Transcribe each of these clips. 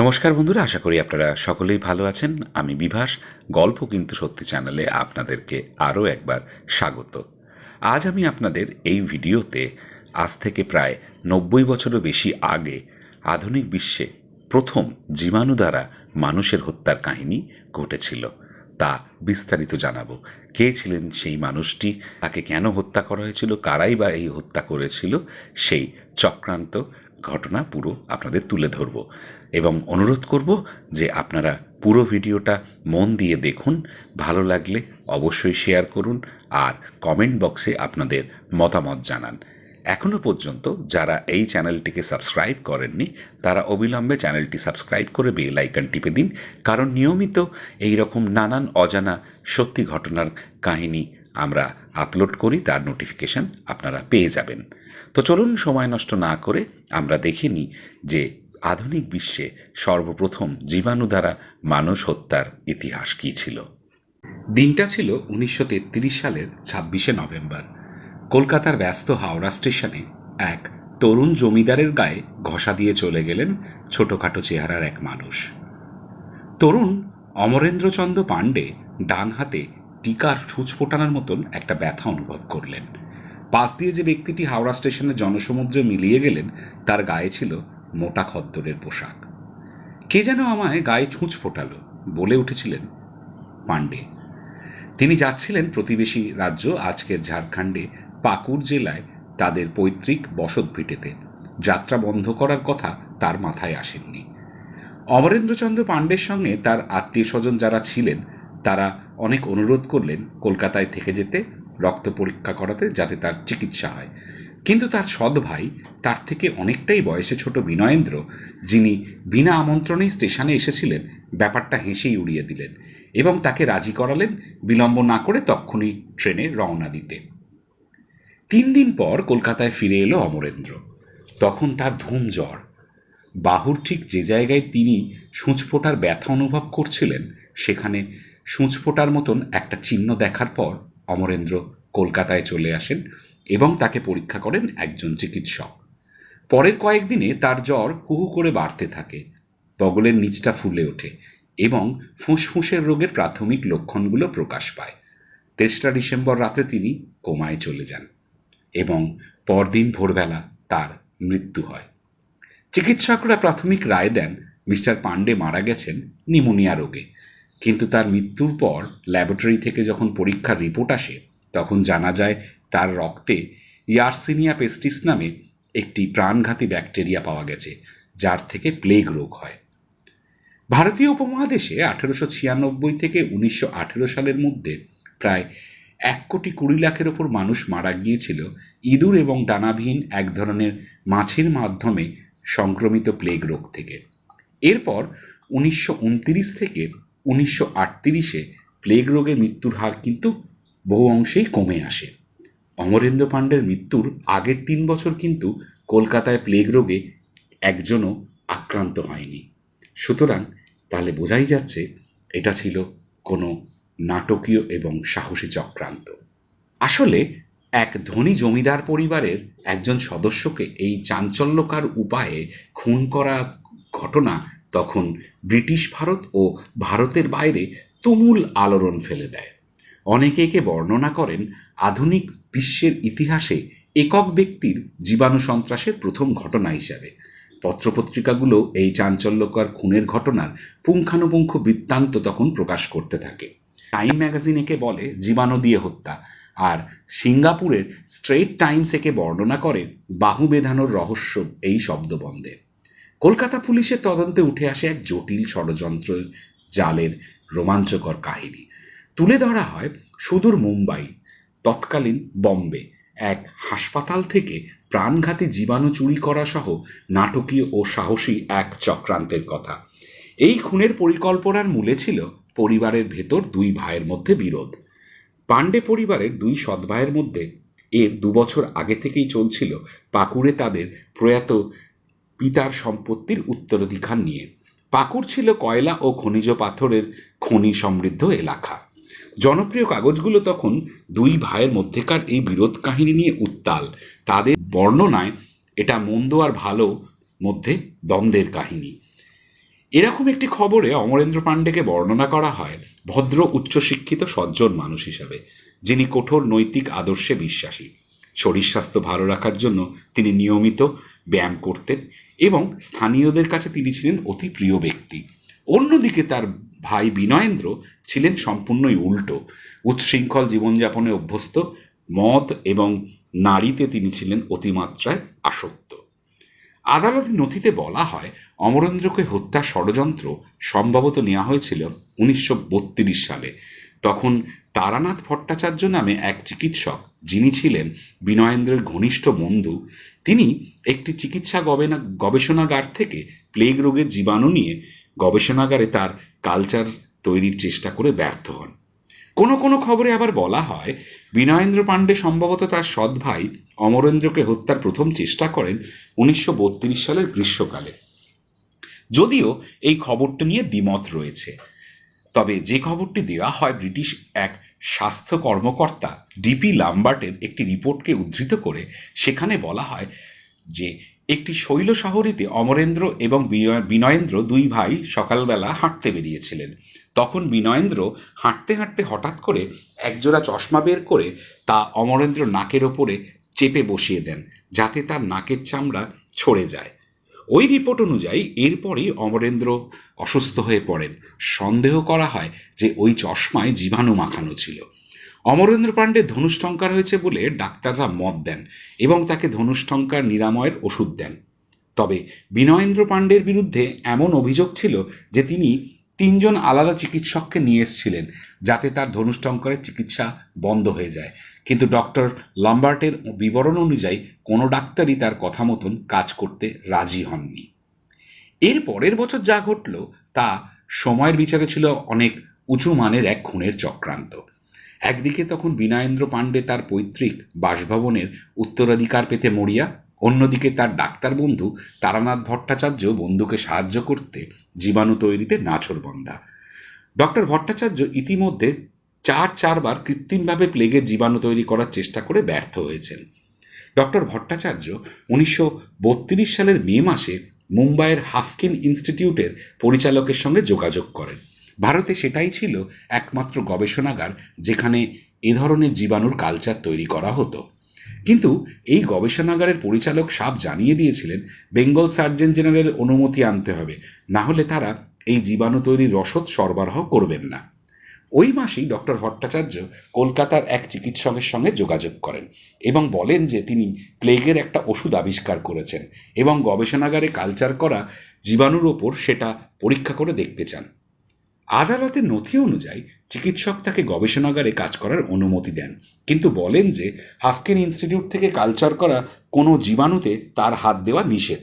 নমস্কার বন্ধুরা, আশা করি আপনারা সকলেই ভালো আছেন। আমি বিভাস, গল্প কিন্তু সত্যি চ্যানেলে আপনাদেরকে আরও একবার স্বাগত। আজ আমি আপনাদের এই ভিডিওতে আজ থেকে প্রায় নব্বই বছরও বেশি আগে আধুনিক বিশ্বে প্রথম জীবাণু দ্বারা মানুষের হত্যার কাহিনী ঘটেছিল। তা বিস্তারিত জানাব। কে ছিলেন সেই মানুষটি? তাকে কেন হত্যা করা হয়েছিল? কারাই বা এই হত্যা করেছিল? সেই চক্রান্ত ঘটনা পুরো আপনাদের তুলে ধরব। এবং অনুরোধ করব যে আপনারা পুরো ভিডিওটা মন দিয়ে দেখুন, ভালো লাগলে অবশ্যই শেয়ার করুন আর কমেন্ট বক্সে আপনাদের মতামত জানান। এখনও পর্যন্ত যারা এই চ্যানেলটিকে সাবস্ক্রাইব করেননি, তারা অবিলম্বে চ্যানেলটি সাবস্ক্রাইব করে বেল আইকন টিপে দিন, কারণ নিয়মিত এই রকম নানান অজানা সত্যি ঘটনার কাহিনী আমরা আপলোড করি, তার নোটিফিকেশন আপনারা পেয়ে যাবেন। তো চলুন সময় নষ্ট না করে আমরা দেখে নিই যে আধুনিক বিশ্বে সর্বপ্রথম জীবাণু দ্বারা মানুষ হত্যার ইতিহাস কী ছিল। দিনটা ছিল উনিশশো তেত্রিশ সালের ছাব্বিশে নভেম্বর। কলকাতার ব্যস্ত হাওড়া স্টেশনে এক তরুণ জমিদারের গায়ে ঘষা দিয়ে চলে গেলেন ছোটখাটো চেহারার এক মানুষ। তরুণ অমরেন্দ্রচন্দ্র পাণ্ডে ডান হাতে টিকার ছুঁচ ফোটানোর মতন একটা ব্যথা অনুভব করলেন। পাশ দিয়ে যে ব্যক্তিটি হাওড়া স্টেশনে জনসমুদ্রে মিলিয়ে গেলেন, তার গায়ে ছিল মোটা খদ্দরের পোশাক। কে যেন আমায় গায়ে ছুঁচ ফোটালো বলে উঠেছিলেন পাণ্ডে। তিনি যাচ্ছিলেন প্রতিবেশী রাজ্য, আজকের ঝাড়খণ্ডে পাকুড় জেলায় তাদের পৈতৃক বসত ভিটেতে যাত্রা বন্ধ করার কথা তার মাথায় আসেননি। অমরেন্দ্রচন্দ্র পাণ্ডের সঙ্গে তার আত্মীয় স্বজন যারা ছিলেন তারা অনেক অনুরোধ করলেন কলকাতায় থেকে যেতে, রক্ত পরীক্ষা করাতে যাতে তার চিকিৎসা হয়। কিন্তু তার সৎ ভাই, তার থেকে অনেকটাই বয়সে ছোট বিনয়েন্দ্র, যিনি বিনা আমন্ত্রণেই স্টেশনে এসেছিলেন, ব্যাপারটা হেসেই উড়িয়ে দিলেন এবং তাকে রাজি করালেন বিলম্ব না করে তক্ষুনি ট্রেনে রওনা দিতে। তিন দিন পর কলকাতায় ফিরে এলো অমরেন্দ্র। তখন তার ধুম জ্বর। বাহুর ঠিক যে জায়গায় তিনি সূঁচ ফোটার ব্যথা অনুভব করছিলেন, সেখানে সূঁচ ফোটার মতন একটা চিহ্ন দেখার পর অমরেন্দ্র কলকাতায় চলে আসেন এবং তাকে পরীক্ষা করেন একজন চিকিৎসক। পরের কয়েকদিনে তার জ্বর হুহু করে বাড়তে থাকে, বগলের নিচটা ফুলে ওঠে এবং ফুসফুসের রোগের প্রাথমিক লক্ষণগুলো প্রকাশ পায়। তেসরা ডিসেম্বর রাতে তিনি কোমায় চলে যান এবং পরদিন ভোরবেলা তার মৃত্যু হয়। চিকিৎসকরা প্রাথমিক রায় দেন, মিস্টার পাণ্ডে মারা গেছেন নিমোনিয়া রোগে। কিন্তু তার মৃত্যুর পর ল্যাবরেটরি থেকে যখন পরীক্ষার রিপোর্ট আসে, তখন জানা যায় তার রক্তে ইয়ারসিনিয়া পেস্টিস নামে একটি প্রাণঘাতী ব্যাকটেরিয়া পাওয়া গেছে, যার থেকে প্লেগ রোগ হয়। ভারতীয় উপমহাদেশে আঠেরোশো ছিয়ানব্বই থেকে উনিশশো আঠেরো সালের মধ্যে প্রায় এক কোটি কুড়ি লাখের ওপর মানুষ মারা গিয়েছিল ইঁদুর এবং ডানাবিহীন এক ধরনের মাছের মাধ্যমে সংক্রমিত প্লেগ রোগ থেকে। এরপর উনিশশো উনত্রিশ থেকে উনিশশো আটত্রিশে প্লেগ রোগে মৃত্যুর হার কিন্তু বহু অংশেই কমে আসে। অমরেন্দ্র পাণ্ডের মৃত্যুর আগের তিন বছর কিন্তু কলকাতায় প্লেগ রোগে একজনও আক্রান্ত হয়নি। সুতরাং তাহলে বোঝাই যাচ্ছে এটা ছিল কোনো নাটকীয় এবং সাহসী চক্রান্ত। আসলে এক ধনী জমিদার পরিবারের একজন সদস্যকে এই চাঞ্চল্যকার উপায়ে খুন করা ঘটনা তখন ব্রিটিশ ভারত ও ভারতের বাইরে তুমুল আলোড়ন ফেলে দেয়। অনেকে একে বর্ণনা করেন আধুনিক বিশ্বের ইতিহাসে একক ব্যক্তির জীবাণু সন্ত্রাসের প্রথম ঘটনা হিসাবে। পত্রপত্রিকাগুলো এই চাঞ্চল্যকর খুনের ঘটনার পুঙ্খানুপুঙ্খ বৃত্তান্ত তখন প্রকাশ করতে থাকে। টাইম ম্যাগাজিন একে বলে জীবাণু দিয়ে হত্যা, আর সিঙ্গাপুরের স্ট্রেট টাইমস একে বর্ণনা করে বাহু বেঁধানোর রহস্য এই শব্দবন্ধে কলকাতা পুলিশের তদন্তে উঠে আসে এক জটিল ষড়যন্ত্র জালের রোমাঞ্চকর কাহিনী। তুলে ধরা হয় সুদূর মুম্বাই, তৎকালীন বম্বে, এক হাসপাতাল থেকে প্রাণঘাতী জীবাণু চুরি করা সহ নাটকীয় ও সাহসী এক চক্রান্তের কথা। এই খুনের পরিকল্পনার মূলে ছিল পরিবারের ভেতর দুই ভাইয়ের মধ্যে বিরোধ। পাণ্ডে পরিবারের দুই সৎ ভাইয়ের মধ্যে এর দুবছর আগে থেকেই চলছিল পাকুড়ে তাদের প্রয়াত পিতার সম্পত্তির উত্তরাধিকার নিয়ে। পাকুড় ছিল কয়লা ও খনিজ পাথরের খনি সমৃদ্ধ এলাকা। জনপ্রিয় কাগজগুলো তখন দুই ভাইয়ের মধ্যেকার এই বিরোধ কাহিনী নিয়ে উত্তাল। তাদের বর্ণনায় এটা মন্দ আর ভালো মধ্যে দ্বন্দ্বের কাহিনী। এরকম একটি খবরে অমরেন্দ্র পাণ্ডেকে বর্ণনা করা হয় ভদ্র, উচ্চশিক্ষিত, সজ্জন মানুষ হিসাবে, যিনি কঠোর নৈতিক আদর্শে বিশ্বাসী। শরীর স্বাস্থ্য ভালো রাখার জন্য তিনি নিয়মিত ব্যায়াম করতেন এবং স্থানীয়দের কাছে তিনি ছিলেন অতি প্রিয় ব্যক্তি। অন্যদিকে তার ভাই বিনয়েন্দ্র ছিলেন সম্পূর্ণই উল্টো। উচ্ছৃঙ্খল জীবনযাপনে অভ্যস্ত, মদ এবং নারীতে তিনি ছিলেন অতিমাত্রায় আসক্ত। আদালতের নথিতে বলা হয়, অমরেন্দ্রকে হত্যা ষড়যন্ত্র সম্ভবত নেওয়া হয়েছিল উনিশশো বত্রিশ সালে। তখন তারানাথ ভট্টাচার্য নামে এক চিকিৎসক, যিনি ছিলেন বিনয়েন্দ্রের ঘনিষ্ঠ বন্ধু, তিনি একটি চিকিৎসা গবেষণাগার থেকে প্লেগ রোগের জীবাণু নিয়ে গবেষণাগারে তার কালচার তৈরির চেষ্টা করে ব্যর্থ হন। কোনো কোনো খবরে আবার বলা হয়, বিনয়েন্দ্র পাণ্ডে সম্ভবত তার সৎ ভাই অমরেন্দ্রকে হত্যার প্রথম চেষ্টা করেন উনিশশো বত্রিশ সালের গ্রীষ্মকালে। যদিও এই খবরটা নিয়ে দ্বিমত রয়েছে। তবে যে খবরটি দেওয়া হয় ব্রিটিশ এক স্বাস্থ্য কর্মকর্তা ডিপি লাম্বার্টের একটি রিপোর্টকে উদ্ধৃত করে, সেখানে বলা হয় যে, একটি শৈল শহরীতে অমরেন্দ্র এবং বিনয়েন্দ্র দুই ভাই সকালবেলা হাঁটতে বেরিয়েছিলেন। তখন বিনয়েন্দ্র হাঁটতে হাঁটতে হঠাৎ করে একজোড়া চশমা বের করে তা অমরেন্দ্র নাকের ওপরে চেপে বসিয়ে দেন, যাতে তার নাকের চামড়া ছড়ে যায়। ওই রিপোর্ট অনুযায়ী এরপরই অমরেন্দ্র অসুস্থ হয়ে পড়েন। সন্দেহ করা হয় যে ওই চশমায় জীবাণু মাখানো ছিল। অমরেন্দ্র পাণ্ডে ধনুষ্টঙ্কার হয়েছে বলে ডাক্তাররা মত দেন এবং তাকে ধনুষ্টঙ্কার নিরাময়ের ওষুধ দেন। তবে বিনয়েন্দ্র পাণ্ডের বিরুদ্ধে এমন অভিযোগ ছিল যে তিনি তিনজন আলাদা চিকিৎসককে নিয়ে এসেছিলেন যাতে তার ধনুষ্টঙ্করের চিকিৎসা বন্ধ হয়ে যায়। কিন্তু ডক্টর লম্বার্টের বিবরণ অনুযায়ী কোনো ডাক্তারই তার কথা মতন কাজ করতে রাজি হননি। এর পরের বছর যা ঘটল, তা সময়ের বিচারে ছিল অনেক উঁচু মানের এক খুনের চক্রান্ত। একদিকে তখন বিনয়েন্দ্র পাণ্ডে তার পৈতৃক বাসভবনের উত্তরাধিকার পেতে মরিয়া অন্যদিকে তার ডাক্তার বন্ধু তারানাথ ভট্টাচার্য বন্ধুকে সাহায্য করতে জীবাণু তৈরিতে নাছরবন্ধা ডক্টর ভট্টাচার্য ইতিমধ্যে চার চারবার কৃত্রিমভাবে প্লেগের জীবাণু তৈরি করার চেষ্টা করে ব্যর্থ হয়েছেন। ডক্টর ভট্টাচার্য উনিশশো বত্রিশ সালের মে মাসে মুম্বাইয়ের হাফকিন ইনস্টিটিউটের পরিচালকের সঙ্গে যোগাযোগ করেন। ভারতে সেটাই ছিল একমাত্র গবেষণাগার যেখানে এ ধরনের জীবাণুর কালচার তৈরি করা হতো। কিন্তু এই গবেষণাগারের পরিচালক সাপ জানিয়ে দিয়েছিলেন, বেঙ্গল সার্জন জেনারেল অনুমতি আনতে হবে, না হলে তারা এই জীবাণু তৈরির রসদ সরবরাহ করবেন না। ওই মাসেই ডক্টর ভট্টাচার্য কলকাতার এক চিকিৎসকের সঙ্গে যোগাযোগ করেন এবং বলেন যে তিনি প্লেগের একটা ওষুধ আবিষ্কার করেছেন এবং গবেষণাগারে কালচার করা জীবাণুর ওপর সেটা পরীক্ষা করে দেখতে চান। আদালতের নথি অনুযায়ী চিকিৎসক তাকে গবেষণাগারে কাজ করার অনুমতি দেন। কিন্তু বলেন যে হাফকিন ইনস্টিটিউট থেকে কালচার করা কোনো জীবাণুতে তার হাত দেওয়া নিষেধ।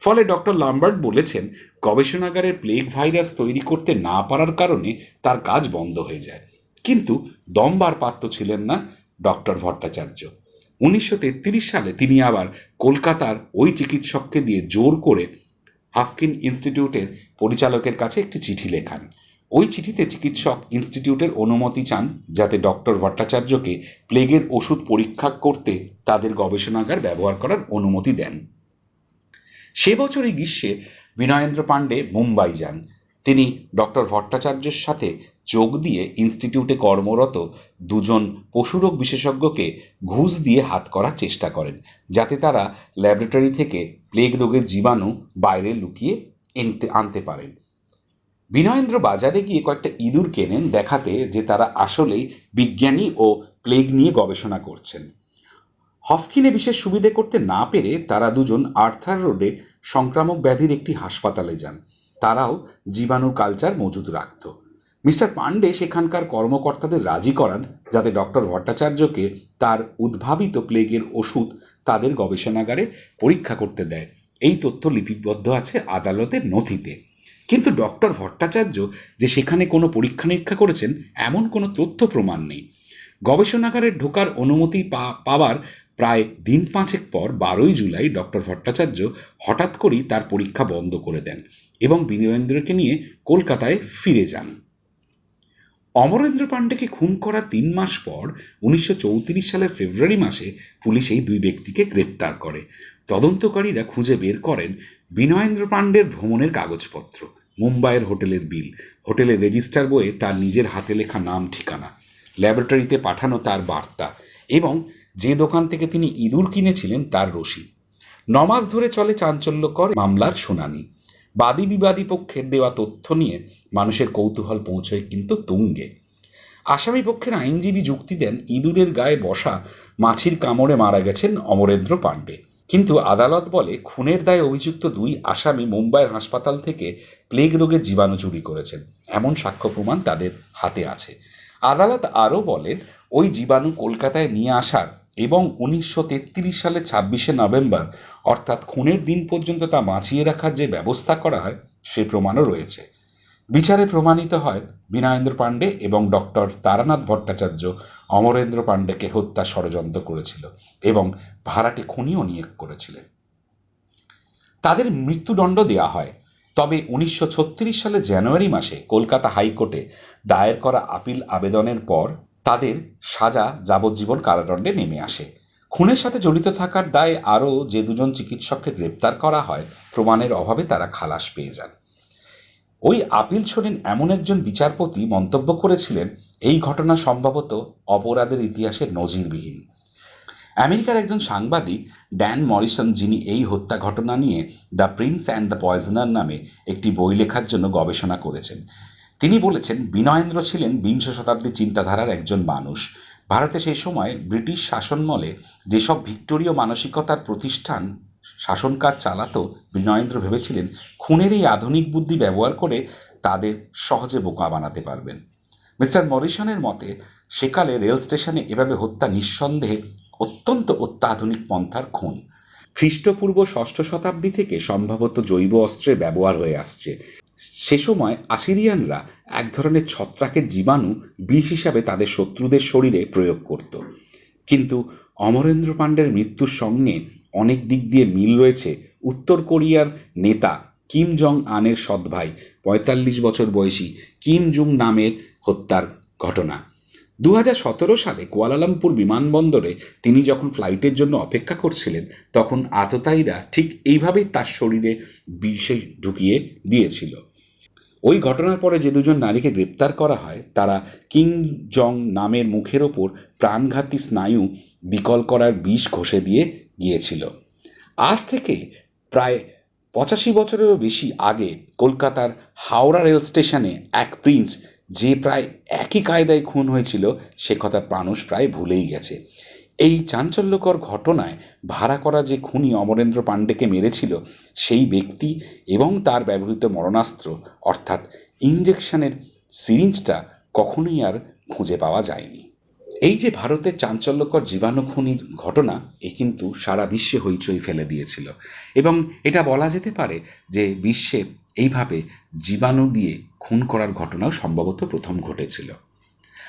ফলে ডক্টর লাম্বার্ট বলেছেন গবেষণাগারে প্লেগ ভাইরাস তৈরি করতে না পারার কারণে তার কাজ বন্ধ হয়ে যায়। কিন্তু দমবার পাত্র ছিলেন না ডক্টর ভট্টাচার্য। উনিশশো সালে তিনি আবার কলকাতার ওই চিকিৎসককে দিয়ে জোর করে হাফকিন ইনস্টিটিউটের পরিচালকের কাছে একটি চিঠি লেখান। ওই চিঠিতে চিকিৎসক ইনস্টিটিউটের অনুমতি চান যাতে ডক্টর ভট্টাচার্যকে প্লেগের ওষুধ পরীক্ষা করতে তাদের গবেষণাগার ব্যবহার করার অনুমতি দেন। সে বছরই গ্রীষ্মে বিনয়েন্দ্র পাণ্ডে মুম্বাই যান। তিনি ডক্টর ভট্টাচার্যের সাথে যোগ দিয়ে ইনস্টিটিউটে কর্মরত দুজন পশুরোগ বিশেষজ্ঞকে ঘুষ দিয়ে হাত করার চেষ্টা করেন, যাতে তারা ল্যাবরেটরি থেকে প্লেগ রোগের জীবাণু বাইরে লুকিয়ে আনতে পারেন। বিনয়েন্দ্র বাজারে গিয়ে কয়েকটা ইঁদুর কেনেন দেখাতে যে তারা আসলেই বিজ্ঞানী ও প্লেগ নিয়ে গবেষণা করছেন। হফকিনে বিশেষ সুবিধে করতে না পেরে তারা দুজন আর্থার রোডে সংক্রামক ব্যাধির একটি হাসপাতালে যান। তারাও জীবাণু কালচার মজুদ রাখত। মিস্টার পান্ডে সেখানকার কর্মকর্তাদের রাজি করান যাতে ডক্টর ভট্টাচার্যকে তার উদ্ভাবিত প্লেগের ওষুধ তাদের গবেষণাগারে পরীক্ষা করতে দেয়। এই তথ্য লিপিবদ্ধ আছে আদালতের নথিতে। কিন্তু ডক্টর ভট্টাচার্য যে সেখানে কোনো পরীক্ষা নিরীক্ষা করেছেন, এমন কোনো তথ্য প্রমাণ নেই। গবেষণাগারে ঢোকার অনুমতি পাওয়ার প্রায় দিন পাঁচেক পর বারোই জুলাই ডক্টর ভট্টাচার্য হঠাৎ করেই তার পরীক্ষা বন্ধ করে দেন এবং বিনয়েন্দ্রকে নিয়ে কলকাতায় ফিরে যান। অমরেন্দ্র পাণ্ডেকে খুন করার তিন মাস পর উনিশশো চৌত্রিশ সালের ফেব্রুয়ারি মাসে পুলিশ এই দুই ব্যক্তিকে গ্রেপ্তার করে। তদন্তকারীরা খুঁজে বের করেন বিনয়েন্দ্র পাণ্ডের ভ্রমণের কাগজপত্র। মুম্বাইয়ের হোটেলের বিল। হোটেলের রেজিস্টার বইয়ে তার নিজের হাতে লেখা নাম, ঠিকানা, ল্যাবরেটরিতে পাঠানো তার বার্তা এবং যে দোকান থেকে তিনি ইঁদুর কিনেছিলেন তার রসিদ নমাস ধরে চলে চাঞ্চল্যকর মামলার শুনানি। বাদী বিবাদী পক্ষের দেওয়া তথ্য নিয়ে মানুষের কৌতূহল পৌঁছয় কিন্তু তুঙ্গে। আসামি পক্ষের আইনজীবী যুক্তি দেন, ইঁদুরের গায়ে বসা মাছির কামড়ে মারা গেছেন অমরেন্দ্র পাণ্ডে। কিন্তু আদালত বলে খুনের দায়ে অভিযুক্ত দুই আসামি মুম্বাইয়ের হাসপাতাল থেকে প্লেগ রোগের জীবাণু চুরি করেছেন। এমন সাক্ষ্য প্রমাণ তাদের হাতে আছে। আদালত আরও বলেন, ওই জীবাণু কলকাতায় নিয়ে আসার এবং উনিশশো তেত্রিশ সালে ছাব্বিশে নভেম্বর, অর্থাৎ খুনের দিন পর্যন্ত তা বাঁচিয়ে রাখার যে ব্যবস্থা করা হয়, সে প্রমাণও রয়েছে। বিচারে প্রমাণিত হয় বিনয়েন্দ্র পাণ্ডে এবং ডক্টর তারানাথ ভট্টাচার্য অমরেন্দ্র পাণ্ডেকে হত্যা ষড়যন্ত্র করেছিল এবং ভাড়াটে খুনিও নিয়োগ করেছিলেন। তাদের মৃত্যুদণ্ড দেওয়া হয়। তবে উনিশশো ছত্রিশ সালে জানুয়ারি মাসে কলকাতা হাইকোর্টে দায়ের করা আপিল আবেদনের পর তাদের সাজা যাবজ্জীবন কারাদণ্ডে নেমে আসে। খুনের সাথে জড়িত থাকার দায়ে আরও যে দুজন চিকিৎসককে গ্রেপ্তার করা হয়, প্রমাণের অভাবে তারা খালাস পেয়ে যান। ওই আপিল শোনেন এমন একজন বিচারপতি মন্তব্য করেছিলেন, এই ঘটনা সম্ভবত অপরাধের ইতিহাসে নজিরবিহীন। আমেরিকার একজন সাংবাদিক, ড্যান মরিসন, যিনি এই হত্যা ঘটনা নিয়ে the prince and the poisoner নামে একটি বই লেখার জন্য গবেষণা করেছেন। তিনি বলেছেন, বিনয়েন্দ্র ছিলেন বিংশ শতাব্দীর চিন্তাধারার একজন মানুষ। ভারতে সেই সময় ব্রিটিশ শাসনমলে যেসব ভিক্টোরীয় মানসিকতার প্রতিষ্ঠান শাসন কাজ চালাতো বিনয়েন্দ্র ভেবেছিলেন খুনের এই আধুনিক বুদ্ধি ব্যবহার করে তাদের সহজে বোকা বানাতে পারবেন। মিস্টার মরিসনের মতে, সেকালে রেল স্টেশনে এভাবে হত্যা নিঃসন্দেহে অত্যন্ত অত্যাধুনিক পন্থার খুন। খ্রিস্টপূর্ব ষষ্ঠ শতাব্দী থেকে সম্ভবত জৈব অস্ত্রের ব্যবহার হয়ে আসছে। সে সময় আসিরিয়ানরা এক ধরনের ছত্রাকের জীবাণু বিষ হিসাবে তাদের শত্রুদের শরীরে প্রয়োগ করত। কিন্তু অমরেন্দ্র পাণ্ডের মৃত্যুর সঙ্গে অনেক দিক দিয়ে মিল রয়েছে উত্তর কোরিয়ার নেতা কিম জং আনের সৎ ভাই, পঁয়তাল্লিশ বছর বয়সী কিম জুং নামের হত্যার ঘটনা। দু হাজার সতেরো সালে কুয়ালালামপুর বিমানবন্দরে তিনি যখন ফ্লাইটের জন্য অপেক্ষা করছিলেন, তখন আততায়ীরা ঠিক এইভাবেই তার শরীরে বিষে ঢুকিয়ে দিয়েছিল। ওই ঘটনার পরে যে দুজন নারীকে গ্রেপ্তার করা হয়, তারা কিং জং নামের মুখের ওপর প্রাণঘাতী স্নায়ু বিকল করার বিষ ঘষে দিয়ে গিয়েছিল। আজ থেকে প্রায় পঁচাশি বছরেরও বেশি আগে কলকাতার হাওড়া রেল স্টেশনে এক প্রিন্স যে প্রায় একই কায়দায় খুন হয়েছিল, সে কথা মানুষ প্রায় ভুলেই গেছে। এই চাঞ্চল্যকর ঘটনায় ভাড়া করা যে খুনি অমরেন্দ্র পাণ্ডেকে মেরেছিল, সেই ব্যক্তি এবং তার ব্যবহৃত মরণাস্ত্র, অর্থাৎ ইঞ্জেকশনের সিরিঞ্জটা কখনোই আর খুঁজে পাওয়া যায়নি। এই যে ভারতের চাঞ্চল্যকর জীবাণু খুনির ঘটনা, এ কিন্তু সারা বিশ্বে হইচই ফেলে দিয়েছিল। এবং এটা বলা যেতে পারে যে বিশ্বে এইভাবে জীবাণু দিয়ে খুন করার ঘটনাও সম্ভবত প্রথম ঘটেছিল।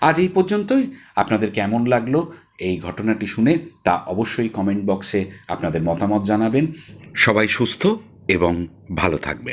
আজ এই পর্যন্তই। আপনাদের কেমন লাগল এই ঘটনাটি শুনে, তা অবশ্যই কমেন্ট বক্সে আপনাদের মতামত জানাবেন। সবাই সুস্থ এবং ভালো থাকবেন।